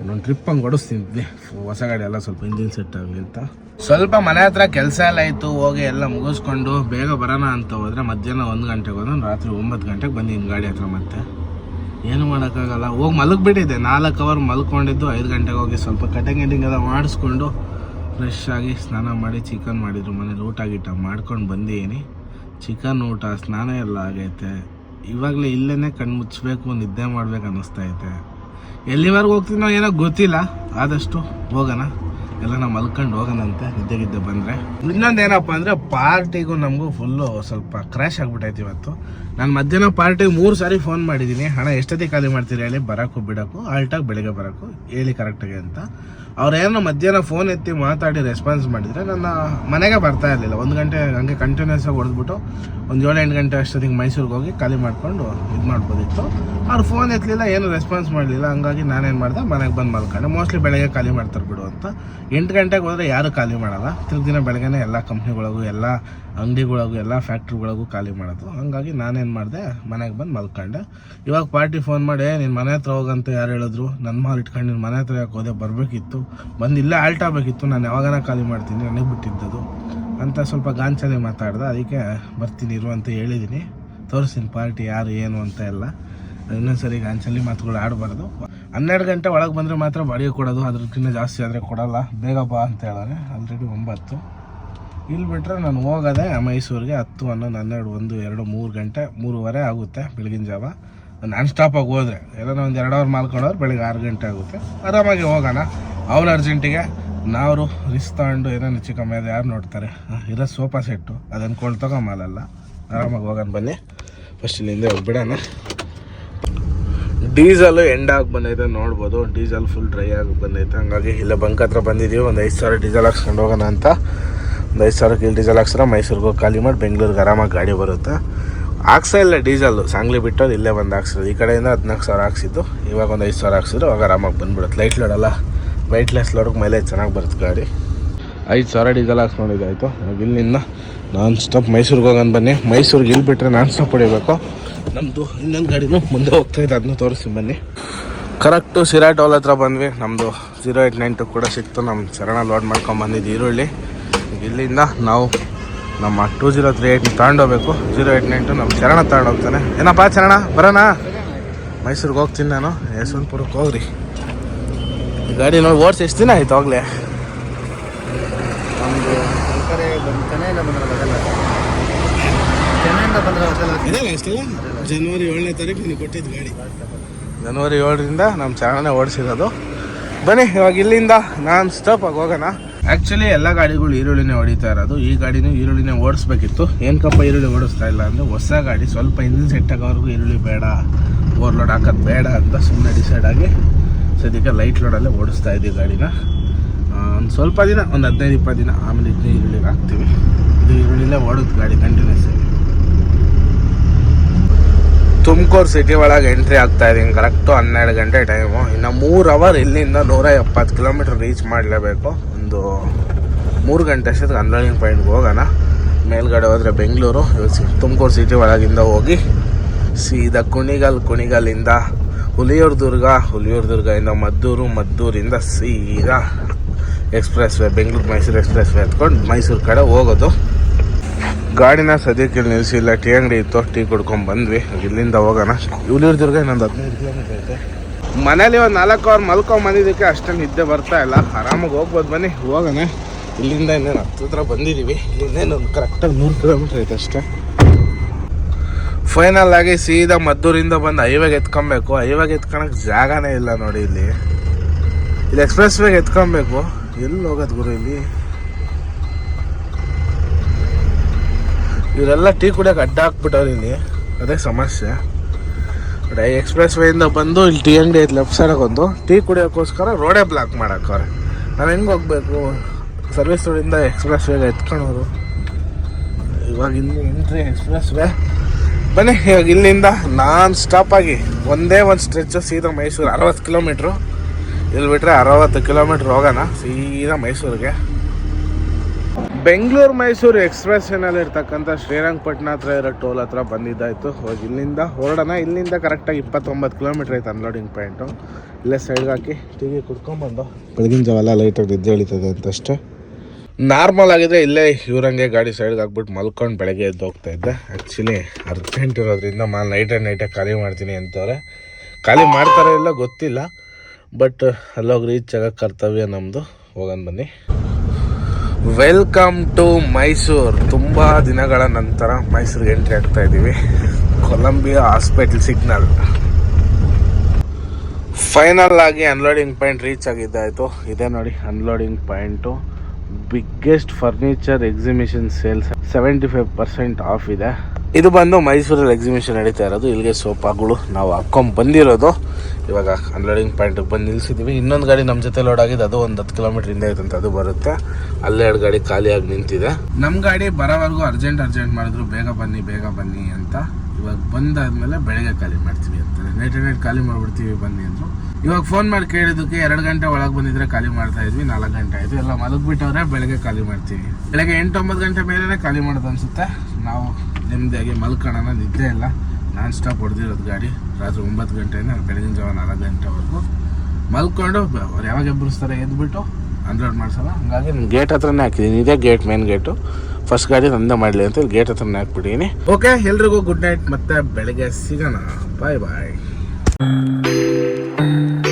ಇನ್ನೊಂದು ಟ್ರಿಪ್ ಹಂಗೆ ಹೊಡಿಸ್ತಿದ್ವಿ ಹೊಸ ಗಾಡಿ ಎಲ್ಲ ಸ್ವಲ್ಪ ಇಂಜಿನ್ ಸೆಟ್ ಆಗಲಿ ಅಂತ. ಸ್ವಲ್ಪ ಮನೆ ಹತ್ರ ಕೆಲಸ ಎಲ್ಲ ಇತ್ತು, ಹೋಗಿ ಎಲ್ಲ ಮುಗಿಸ್ಕೊಂಡು ಬೇಗ ಬರೋಣ ಅಂತ ಹೋದ್ರೆ ಮಧ್ಯಾಹ್ನ ಒಂದು ಗಂಟೆಗೆ ಹೋದ್ರೆ ರಾತ್ರಿ ಒಂಬತ್ತು ಗಂಟೆಗೆ ಬಂದಿದ್ದೀನಿ ಗಾಡಿ ಹತ್ರ ಮತ್ತೆ. ಏನು ಮಾಡೋಕ್ಕಾಗಲ್ಲ. ಹೋಗಿ ಮಲಗಿಬಿಟ್ಟಿದ್ದೆ. ನಾಲ್ಕು ಅವರ್ ಮಲ್ಕೊಂಡಿದ್ದು, ಐದು ಗಂಟೆಗೆ ಹೋಗಿ ಸ್ವಲ್ಪ ಕಟಿಂಗ್ ಗಿಟಿಂಗ್ ಎಲ್ಲ ಮಾಡಿಸ್ಕೊಂಡು ಫ್ರೆಶ್ ಆಗಿ ಸ್ನಾನ ಮಾಡಿ ಚಿಕನ್ ಮಾಡಿದ್ರು. ಮನೇಲಿ ಊಟ ಗೀಟ ಮಾಡ್ಕೊಂಡು ಬಂದಿದ್ದೀನಿ ಚಿಕನ್ ಊಟ, ಸ್ನಾನ ಎಲ್ಲ ಆಗೈತೆ. ಇವಾಗಲೇ ಇಲ್ಲೇ ಕಣ್ಣು ಮುಚ್ಚಬೇಕು ನಿದ್ದೆ ಮಾಡ್ಬೇಕು ಅನ್ನಿಸ್ತಾ ಐತೆ. ಎಲ್ಲಿವರೆಗೂ ಹೋಗ್ತೀನೋ ಏನೋ ಗೊತ್ತಿಲ್ಲ. ಆದಷ್ಟು ಹೋಗೋಣ. ಎಲ್ಲ ನಾವು ಮಲ್ಕೊಂಡು ಹೋಗೋಣಂತೆ. ನಿದ್ದೆ ಗಿದ್ದೆ ಬಂದರೆ. ಇನ್ನೊಂದೇನಪ್ಪ ಅಂದರೆ ಪಾರ್ಟಿಗೂ ನಮಗೂ ಫುಲ್ಲು ಸ್ವಲ್ಪ ಕ್ರ್ಯಾಶ್ ಆಗಿಬಿಟ್ಟೈತೆ ಇವತ್ತು. ನಾನು ಮಧ್ಯಾಹ್ನ ಪಾರ್ಟಿಗೆ ಮೂರು ಸಾರಿ ಫೋನ್ ಮಾಡಿದ್ದೀನಿ ಹಣ ಎಷ್ಟೊತ್ತಿಗೆ ಖಾಲಿ ಮಾಡ್ತೀರಿ ಹೇಳಿ? ಬರೋಕ್ಕೂ, ಬಿಡೋಕ್ಕೂ ಆಲ್ಟಾಗಿ ಬೆಳಿಗ್ಗೆ ಬರೋಕ್ಕೂ. ಹೇಳಿ ಕರೆಕ್ಟಾಗಿ ಅಂತ. ಅವ್ರೇನೋ ಮಧ್ಯಾಹ್ನ ಫೋನ್ ಎತ್ತಿ ಮಾತಾಡಿ ರೆಸ್ಪಾನ್ಸ್ ಮಾಡಿದರೆ ನನ್ನ ಮನೆಗೆ ಬರ್ತಾ ಇರಲಿಲ್ಲ. ಒಂದು ಗಂಟೆ ಹಂಗೆ ಕಂಟಿನ್ಯೂಸ್ ಆಗಿ ಹೊಡೆದ್ಬಿಟ್ಟು ಒಂದು ಏಳು, ಎಂಟು ಗಂಟೆ ಅಷ್ಟೊತ್ತಿಗೆ ಮೈಸೂರಿಗೆ ಹೋಗಿ ಖಾಲಿ ಮಾಡಿಕೊಂಡು ಇದು ಮಾಡ್ಬೋದಿತ್ತು. ಅವ್ರು ಫೋನ್ ಎತ್ತಲಿಲ್ಲ ಏನು ರೆಸ್ಪಾನ್ಸ್ ಮಾಡಲಿಲ್ಲ. ಹಂಗಾಗಿ ನಾನೇನು ಮಾಡಿದೆ, ಮನೆಗೆ ಬಂದು ಮಲ್ಕೊಂಡೆ. ಮೋಸ್ಟ್ಲಿ ಬೆಳಗ್ಗೆ ಖಾಲಿ ಮಾಡ್ತಾರೆ ಬಿಡು ಅಂತ. ಎಂಟು ಗಂಟೆಗೆ ಹೋದರೆ ಯಾರು ಖಾಲಿ ಮಾಡಲ್ಲ. ದಿನ ಬೆಳಗ್ಗೆನೇ ಎಲ್ಲ ಕಂಪ್ನಿಗಳಿಗೂ ಎಲ್ಲ ಅಂಗಡಿಗಳಿಗೂ, ಎಲ್ಲ ಫ್ಯಾಕ್ಟ್ರಿಗಳಿಗೂ ಖಾಲಿ ಮಾಡೋದು. ಹಂಗಾಗಿ ನಾನೇನು ಮಾಡಿದೆ, ಮನೆಗೆ ಬಂದು ಮಲ್ಕೊಂಡೆ. ಇವಾಗ ಪಾರ್ಟಿ ಫೋನ್ ಮಾಡಿ ನಿನ್ನ ಮನೆ ಹತ್ರ ಹೋಗಂತ ಯಾರು ಹೇಳಿದ್ರು. ನನ್ನ ಮಾಲ್ ಇಟ್ಕೊಂಡು ನಿನ್ನ ಮನೆ ಹತ್ರ ಯಾಕೆ ಹೋದೆ? ಬರಬೇಕಿತ್ತು. ಬಂದು ಇಲ್ಲೇ ಆಲ್ಟ್ ಆಗಬೇಕಿತ್ತು. ನಾನು ಯಾವಾಗನ ಖಾಲಿ ಮಾಡ್ತೀನಿ, ನನಗೆ ಬಿಟ್ಟಿದ್ದದು. ಅಂತ ಸ್ವಲ್ಪ ಗಾಂಚಲೆ ಮಾತಾಡ್ದೆ. ಅದಕ್ಕೆ ಬರ್ತೀನಿ ಇರು ಅಂತ ಹೇಳಿದ್ದೀನಿ ತೋರಿಸ್ತೀನಿ ಪಾರ್ಟಿ ಯಾರು, ಏನು ಅಂತ ಎಲ್ಲ. ಇನ್ನೊಂದ್ಸರಿ ಗಾಂಚಲ್ಲಿ ಮಾತುಗಳು ಆಡಬಾರ್ದು. ಹನ್ನೆರಡು ಗಂಟೆ ಒಳಗೆ ಬಂದರೆ ಮಾತ್ರ ಬಾಡಿಗೆ ಕೊಡೋದು. ಅದಕ್ಕಿಂತ ಜಾಸ್ತಿ ಆದರೆ ಕೊಡಲ್ಲ. ಬೇಗ ಬಾ ಅಂತ ಹೇಳೋರೆ. ಆಲ್ರೆಡಿ ಒಂಬತ್ತು. ಇಲ್ಲಿ ಬಿಟ್ಟರೆ ನಾನು ಹೋಗೋದೆ ಮೈಸೂರಿಗೆ ಹತ್ತು, ಹನ್ನೊಂದು, ಹನ್ನೆರಡು, ಒಂದು, ಎರಡು, ಮೂರು ಗಂಟೆ, ಮೂರುವರೆ ಆಗುತ್ತೆ ಬೆಳಗಿನ ಜಾವ. ನಾನ್ ಸ್ಟಾಪಾಗಿ ಹೋದರೆ. ಏನೋ ಒಂದು ಎರಡು ಅವರ್ ಮಾಲ್ಕೊಂಡವ್ರು ಬೆಳಗ್ಗೆ ಆರು ಗಂಟೆ ಆಗುತ್ತೆ. ಆರಾಮಾಗಿ ಹೋಗೋಣ. ಅವ್ರ ಅರ್ಜೆಂಟಿಗೆ ನಾವು ರಿಸ್ಕ್ ತಗೊಂಡು ಏನೋ ಹೆಚ್ಚು ಕಮ್ಮಿ ಅದು ಯಾರು ನೋಡ್ತಾರೆ? ಇರೋ ಸೋಫಾ ಸೆಟ್ಟು. ಅದನ್ನು ಕೊಂಡು ತಗೊಂಬಲ್ಲ ಆರಾಮಾಗಿ ಹೋಗೋಣ ಬನ್ನಿ. ಫಸ್ಟ್ ಇಲ್ಲಿಂದ ಹೋಗ್ಬಿಡೋಣ. ಡೀಸೆಲ್ ಎಂಡ್ ಆಗಿ ಬಂದೈತೆ, ನೋಡ್ಬೋದು. ಡೀಸೆಲ್ ಫುಲ್ ಡ್ರೈ ಆಗಿ ಬಂದೈತೆ. ಹಂಗಾಗಿ ಇಲ್ಲ ಬಂಕ್ ಹತ್ರ ಬಂದಿದ್ದೀವಿ ಒಂದು ಐದು ಸಾವಿರ ಡೀಸೆಲ್ ಹಾಕ್ಸ್ಕೊಂಡು ಹೋಗೋಣ ಅಂತ. ಒಂದು ಐದು ಸಾವಿರಕ್ಕೆ ಇಲ್ಲಿ ಡೀಸೆಲ್ ಹಾಕ್ಸ್ರೆ ಮೈಸೂರಿಗೆ ಹೋಗಿ ಖಾಲಿ ಮಾಡಿ ಬೆಂಗಳೂರಿಗೆ ಆರಾಮಾಗಿ ಗಾಡಿ ಬರುತ್ತೆ. ಹಾಕ್ಸೇ ಇಲ್ಲ ಡೀಸೆಲ್ಲು. ಸಾಂಗ್ಲಿ ಬಿಟ್ಟೋದು ಇಲ್ಲೇ ಬಂದು ಹಾಕ್ಸಿದ್ರು ಈ ಕಡೆಯಿಂದ ಹದಿನಾಲ್ಕು ಸಾವಿರ ಹಾಕ್ಸಿದ್ದು. ಇವಾಗ ಒಂದು ಐದು ಸಾವಿರ ಹಾಕ್ಸಿದ್ರು. ಅವಾಗ ಆರಾಮಾಗಿ ಬಂದ್ಬಿಡುತ್ತೆ. ಲೈಟ್ ಲೋಡಲ್ಲ ವೈಟ್ಲೆಸ್ ಲೋಡ್ಗೆ ಮೈಲೇಜ್ ಚೆನ್ನಾಗಿ ಬರುತ್ತೆ ಗಾಡಿ. ಐದು ಸಾವಿರ ಡೀಸೆಲ್ ಹಾಕ್ಸ್ಕೊಂಡಿದ್ದಾಯ್ತು ಇವಾಗ ಇಲ್ಲಿಂದ ನಾನ್ ಸ್ಟಾಪ್ ಮೈಸೂರಿಗೆ ಹೋಗೋಣ ಬನ್ನಿ. ಮೈಸೂರಿಗೆ ಇಲ್ಲಿ ಬಿಟ್ಟರೆ ನಾನ್ ಸ್ಟಾಪ್ ಹೊಡಿಬೇಕು. ನಮ್ಮದು ಇನ್ನೊಂದು ಗಾಡಿನೂ ಮುಂದೆ ಹೋಗ್ತಾ ಇದೆ ಅದನ್ನು ತೋರಿಸಿ ಬನ್ನಿ. ಕರೆಕ್ಟು ಸಿರಾ ಟೋಲ್ ಹತ್ರ ಬಂದ್ವಿ. ನಮ್ಮದು ಜೀರೋ ಏಯ್ಟ್ ನೈನ್ ಟು ಕೂಡ ಸಿಕ್ತು. ನಮ್ಮ ಶರಣ ಲೋಡ್ ಮಾಡ್ಕೊಂಡು ಬಂದಿದ್ದು ಈರುಳ್ಳಿ. ಇಲ್ಲಿಂದ ನಾವು ನಮ್ಮ ಟೂ ಜೀರೋ ತ್ರೀ ಏಯ್ಟ್ ತಗೊಂಡೋಗ್ಬೇಕು. ಜೀರೋ ಏಯ್ಟ್ ನೈನ್ ಟು ನಮ್ಮ ಶರಣ ತಗೊಂಡೋಗ್ತಾನೆ. ಏನಪ್ಪ ಶರಣ, ಬರೋಣ? ಮೈಸೂರಿಗೆ ಹೋಗ್ತೀನಿ ನಾನು. ಯಶವಂತಪುರಕ್ಕೆ ಹೋಗ್ರಿ. ಗಾಡಿ ನೋಡಿ ಓಡಿಸಿ ಎಷ್ಟು ದಿನ ಆಯ್ತು ಆಗ್ಲೇ ಜನವರಿ ಏಳನೇ ತಾರೀಕು ನೀವು ಕೊಟ್ಟಿದ್ದು ಗಾಡಿ. ಜನವರಿ ಏಳರಿಂದ ನಮ್ಮ ಚಾನಲ್ನೇ ಓಡಿಸಿರೋದು. ಬನ್ನಿ ಇವಾಗ ಇಲ್ಲಿಂದ ನಾನು ಸ್ಟಾಪ್ ಆಗಿ ಹೋಗೋಣ. ಆ್ಯಕ್ಚುಲಿ ಎಲ್ಲ ಗಾಡಿಗಳು ಈರುಳ್ಳಿನೇ ಹೊಡಿತಾ ಇರೋದು. ಈ ಗಾಡಿನೂ ಈರುಳ್ಳಿನೇ ಓಡಿಸ್ಬೇಕಿತ್ತು. ಏನಕ್ಕಪ್ಪ ಈರುಳ್ಳಿ ಓಡಿಸ್ತಾ ಇಲ್ಲ ಅಂದರೆ ಹೊಸ ಗಾಡಿ. ಸ್ವಲ್ಪ ಇಂಜಿನ್ ಸೆಟ್ ಆಗೋವರೆಗೂ ಈರುಳ್ಳಿ ಬೇಡ ಓವರ್ಲೋಡ್ ಹಾಕೋದು ಬೇಡ ಅಂತ ಸುಮ್ಮನೆ ಡಿಸೈಡ್ ಆಗಿ ಸದ್ಯಕ್ಕೆ ಲೈಟ್ ಲೋಡಲ್ಲೇ ಓಡಿಸ್ತಾ ಇದ್ದೀವಿ ಗಾಡಿನ. ಒಂದು ಸ್ವಲ್ಪ ದಿನ, ಒಂದು ಹದಿನೈದು, ಇಪ್ಪತ್ತು ದಿನ ಆಮೇಲೆ ಇದನ್ನ ಈರುಳ್ಳಿಗೆ ಹಾಕ್ತೀವಿ. ಇದು ಈರುಳ್ಳಿಲೇ ಓಡುತ್ತೆ ಗಾಡಿ ಕಂಟಿನ್ಯೂಸ್ ತುಮಕೂರು ಸಿಟಿ ಒಳಗೆ ಎಂಟ್ರಿ ಆಗ್ತಾ ಇದ್ದೀನಿ ಕರೆಕ್ಟು ಹನ್ನೆರಡು ಗಂಟೆ ಟೈಮು ಇನ್ನು ಮೂರು ಅವರ್ ಇಲ್ಲಿಂದ ನೂರ ಎಪ್ಪತ್ತು ಕಿಲೋಮೀಟ್ರ್ ರೀಚ್ ಮಾಡಲೇಬೇಕು. ಒಂದು ಮೂರು ಗಂಟೆ ಅಷ್ಟೊತ್ತಿಗೆ ಅನ್ಲೋಡಿಂಗ್ ಪಾಯಿಂಟ್ಗೆ ಹೋಗೋಣ. ಮೇಲ್ಗಡೆ ಹೋದರೆ ಬೆಂಗಳೂರು, ತುಮಕೂರು ಸಿಟಿ ಒಳಗಿಂದ ಹೋಗಿ ಸೀದಾ ಕುಣಿಗಲ್ ಕುಣಿಗಲ್ಲಿಂದ ಹುಲಿಯೂರು ದುರ್ಗ ಹುಲಿಯೂರು ದುರ್ಗದಿಂದ ಮದ್ದೂರು, ಮದ್ದೂರಿಂದ ಸೀದಾ expressway, Bengaluru Mysuru expressway ಹತ್ಕೊಂಡು ಮೈಸೂರು ಕಡೆ ಹೋಗೋದು. ಗಾಡಿನ ಸದ್ಯಕ್ಕೆ ನಿಲ್ಲಿಸಿಲ್ಲ ಟೀ ಅಂಗಡಿ ಇತ್ತು, ಟೀ ಕುಡ್ಕೊಂಡ್ ಬಂದ್ವಿ. ಇಲ್ಲಿಂದ ಹೋಗೋಣ. ಹುಲಿಯೂರು ದುರ್ಗ ಇನ್ನೊಂದು ಹದಿನೈದು ಕಿಲೋಮೀಟರ್ ಐತೆ. ಮನೇಲಿ ಒಂದು ನಾಲ್ಕು ಅವ್ರು ಮಲ್ಕೊಂಡ್ ಬಂದಿದ್ದಕ್ಕೆ ಅಷ್ಟೊಂದು ನಿದ್ದೆ ಬರ್ತಾ ಇಲ್ಲ. ಆರಾಮಾಗಿ ಹೋಗ್ಬೋದು ಬನ್ನಿ. ಹೋಗೋಣ. ಇಲ್ಲಿಂದ ಇನ್ನೇನು ಹತ್ರ ಬಂದಿದ್ದೀವಿ ಇಲ್ಲಿಂದ ಇನ್ನೊಂದು ಕರೆಕ್ಟಾಗಿ ನೂರು ಕಿಲೋಮೀಟರ್ ಐತೆ ಅಷ್ಟೇ. ಫೈನಲ್ ಆಗಿ ಸೀದಾ ಮದ್ದೂರಿಂದ ಬಂದು ಹೈವೇಗೆ ಎತ್ಕೊಬೇಕು. ಹೈವೇಗೆ ಎತ್ಕೊಳಕ್ ಜಾಗನೇ ಇಲ್ಲ ನೋಡಿ ಇಲ್ಲಿ. ಇಲ್ಲಿ ಎಕ್ಸ್ಪ್ರೆಸ್ ವೇಗೆ ಎತ್ಕೊಬೇಕು. ಎಲ್ಲಿ ಹೋಗೋದು ಗುರು ಇಲ್ಲಿ? ಇವರೆಲ್ಲ ಟೀ ಕುಡಿಯೋಕೆ ಅಡ್ಡ ಹಾಕ್ಬಿಟ್ಟವ್ರು ಇಲ್ಲಿ. ಅದೇ ಸಮಸ್ಯೆ. ಡೈ ಎಕ್ಸ್ಪ್ರೆಸ್ ವೇಯಿಂದ ಬಂದು ಇಲ್ಲಿ ಟೀ ಅಂಗಡಿ ಐತೆ ಲೆಫ್ಟ್ ಸೈಡ್ ಒಂದು. ಟೀ ಕುಡಿಯೋಕ್ಕೋಸ್ಕರ ರೋಡೇ ಬ್ಲಾಕ್ ಮಾಡಕ್ಕವ್ರೆ ನಾನು ಹೆಂಗೆ ಹೋಗ್ಬೇಕು? ಸರ್ವಿಸ್ ರೋಡಿಂದ ಎಕ್ಸ್ಪ್ರೆಸ್ ವೇಗೆ ಎತ್ಕೊಳೋರು ಇವಾಗ ಇಲ್ಲಿ ಎಂಟ್ರಿ ಎಕ್ಸ್ಪ್ರೆಸ್ ವೇ ಬನ್ನಿ, ಇವಾಗ ಇಲ್ಲಿಂದ ನಾನ್ ಸ್ಟಾಪ್ ಆಗಿ ಒಂದೇ ಒಂದು ಸ್ಟ್ರೆಚ್ ಸೀದಾ ಮೈಸೂರು, ಅರವತ್ತು ಕಿಲೋಮೀಟ್ರು ಇಲ್ಲಿ ಬಿಟ್ರೆ ಅರವತ್ತು ಕಿಲೋಮೀಟ್ರ್ ಹೋಗೋಣ, ಸೀದಾ ಮೈಸೂರಿಗೆ. ಬೆಂಗಳೂರು ಮೈಸೂರು ಎಕ್ಸ್ಪ್ರೆಸ್ ಏನಲ್ಲಿ ಇರ್ತಕ್ಕಂಥ ಶ್ರೀರಂಗಪಟ್ಟಣ ಹತ್ರ ಇರೋ ಟೋಲ್ ಹತ್ರ ಬಂದಿದ್ದಾಯಿತು. ಹೋಗಿ ಇಲ್ಲಿಂದ ಹೊರಡೋಣ. ಇಲ್ಲಿಂದ ಕರೆಕ್ಟಾಗಿ ಇಪ್ಪತ್ತೊಂಬತ್ತು ಕಿಲೋಮೀಟ್ರ್ ಐತೆ ಅನ್ಲೋಡಿಂಗ್ ಪಾಯಿಂಟು ಇಲ್ಲೇ ಸೈಡ್ಗೆ ಹಾಕಿ ಟಿ ವಿ ಕುಡ್ಕೊಂಬಂದು ಬೆಳಗಿನ ಜಾವೆಲ್ಲ ಲೈಟಾಗಿ ನಿದ್ದೆ ಎಳಿತದೆ ಅಂತಷ್ಟೇ. ನಾರ್ಮಲ್ ಆಗಿದ್ರೆ ಇಲ್ಲೇ ಇವ್ರಂಗೆ ಗಾಡಿ ಸೈಡ್ಗೆ ಹಾಕ್ಬಿಟ್ಟು ಮಲ್ಕೊಂಡು ಬೆಳಗ್ಗೆ ಎದ್ದು ಹೋಗ್ತಾ ಇದ್ದೆ. ಆ್ಯಕ್ಚುಲಿ ಅರ್ಜೆಂಟ್ ಇರೋದ್ರಿಂದ ಮಾ ನೈಟ್ ಆ್ಯಂಡ್ ನೈಟೇ ಖಾಲಿ ಮಾಡ್ತೀನಿ ಅಂತವ್ರೆ. ಖಾಲಿ ಮಾಡ್ತಾರೆ ಇಲ್ಲ ಗೊತ್ತಿಲ್ಲ. ಬಟ್ ಅಲ್ಲೋಗಿ ರೀಚ್ ಆಗೋ ಕರ್ತವ್ಯ ನಮ್ಮದು ಹೋಗನ್ ಬನ್ನಿ. ವೆಲ್ಕಮ್ ಟು ಮೈಸೂರು ತುಂಬ ದಿನಗಳ ನಂತರ ಮೈಸೂರಿಗೆ ಎಂಟ್ರಿ ಆಗ್ತಾ ಇದ್ದೀವಿ ಕೊಲಂಬಿಯಾ ಹಾಸ್ಪಿಟಲ್ ಸಿಗ್ನಲ್ ಫೈನಲ್ ಆಗಿ ಅನ್ಲೋಡಿಂಗ್ ಪಾಯಿಂಟ್ ರೀಚ್ ಆಗಿದ್ದಾಯಿತು ಇದೆ ನೋಡಿ unloading point biggest furniture exhibition sales seventy five percent off ಇದೆ. ಇದು ಬಂದು ಮೈಸೂರಲ್ಲಿ ಎಕ್ಸಿಬಿಷನ್ ನಡೀತಾ ಇರೋದು. ಇಲ್ಲಿಗೆ ಸೋಫಾಗಳು ನಾವು ಹಾಕೊಂಡ್ ಬಂದಿರೋದು. ಇವಾಗ ಅನ್ಲೋಡಿಂಗ್ ಪಾಯಿಂಟಿಗೆ ಬಂದು ನಿಲ್ಸಿದ್ದೀವಿ ಇನ್ನೊಂದು ಗಾಡಿ ನಮ್ಮ ಜೊತೆ ಲೋಡ್ ಆಗಿದೆ ಅದು ಒಂದು ಹತ್ತು ಕಿಲೋಮೀಟರ್ ಹಿಂದೆ ಐತಂತ ಅದು ಬರುತ್ತೆ. ಅಲ್ಲೇ ಎರಡು ಗಾಡಿ ಖಾಲಿಯಾಗಿ ನಿಂತಿದೆ. ನಮ್ಮ ಗಾಡಿ ಬರೋವರೆಗೂ ಅರ್ಜೆಂಟ್ ಅರ್ಜೆಂಟ್ ಮಾಡಿದ್ರು. ಬೇಗ ಬನ್ನಿ ಬೇಗ ಬನ್ನಿ ಅಂತ ಇವಾಗ ಬಂದಾದ್ಮೇಲೆ ಬೆಳಗ್ಗೆ ಖಾಲಿ ಮಾಡ್ತೀವಿ ಅಂತ. ನೈಟ್ ನೈಟ್ ಖಾಲಿ ಮಾಡ್ಬಿಡ್ತೀವಿ, ಬನ್ನಿ ಅಂದ್ರು. ಇವಾಗ ಫೋನ್ ಮಾಡಿ ಕೇಳಿದಕ್ಕೆ ಎರಡು ಗಂಟೆ ಒಳಗೆ ಬಂದಿದ್ರೆ ಖಾಲಿ ಮಾಡ್ತಾ ಇದ್ವಿ, ನಾಲ್ಕು ಗಂಟೆ ಆಯ್ತು. ಎಲ್ಲ ಮಲಗ್ಬಿಟ್ಟವ್ರೆ ಬೆಳಗ್ಗೆ ಖಾಲಿ ಮಾಡ್ತೀವಿ. ಬೆಳಗ್ಗೆ ಎಂಟು ಒಂಬತ್ತು ಗಂಟೆ ಮೇಲೆ ಖಾಲಿ ಮಾಡೋದು ಅನ್ಸುತ್ತೆ. ನಾವು ನೆಮ್ಮದಿಯಾಗಿ ಮಲ್ಕೊಳ್ಳೋಣ ನಿದ್ದೆ ಇಲ್ಲ. ನಾನ್ ಸ್ಟಾಪ್ ಹೊಡೆದಿರೋದು ಗಾಡಿ ರಾತ್ರಿ ಒಂಬತ್ತು ಗಂಟೆಯಿಂದ ಬೆಳಗಿನ ಜಾವ ನಾಲ್ಕು ಗಂಟೆವರೆಗೂ ಮಲ್ಕೊಂಡು ಅವ್ರು ಯಾವಾಗ ಎಬ್ಬರಿಸ್ತಾರೆ ಎದ್ಬಿಟ್ಟು ಅನ್ಲೋಡ್ ಮಾಡ್ಸಲ್ಲ. ಹಂಗಾಗಿ ನಾನು ಗೇಟ್ ಹತ್ರನೇ ಹಾಕಿದ್ದೀನಿ ಇದೇ ಗೇಟ್ ಮೇನ್ ಗೇಟು ಫಸ್ಟ್ ಗಾಡಿ ನಂದೇ ಮಾಡಲಿ ಅಂತ ಗೇಟ್ ಹತ್ರನೇ ಹಾಕ್ಬಿಟ್ಟಿದ್ದೀನಿ ಓಕೆ ಎಲ್ರಿಗೂ ಗುಡ್ ನೈಟ್ ಮತ್ತೆ ಬೆಳಗ್ಗೆ ಸಿಗೋಣ. ಬಾಯ್ ಬಾಯ್ Mm-hmm.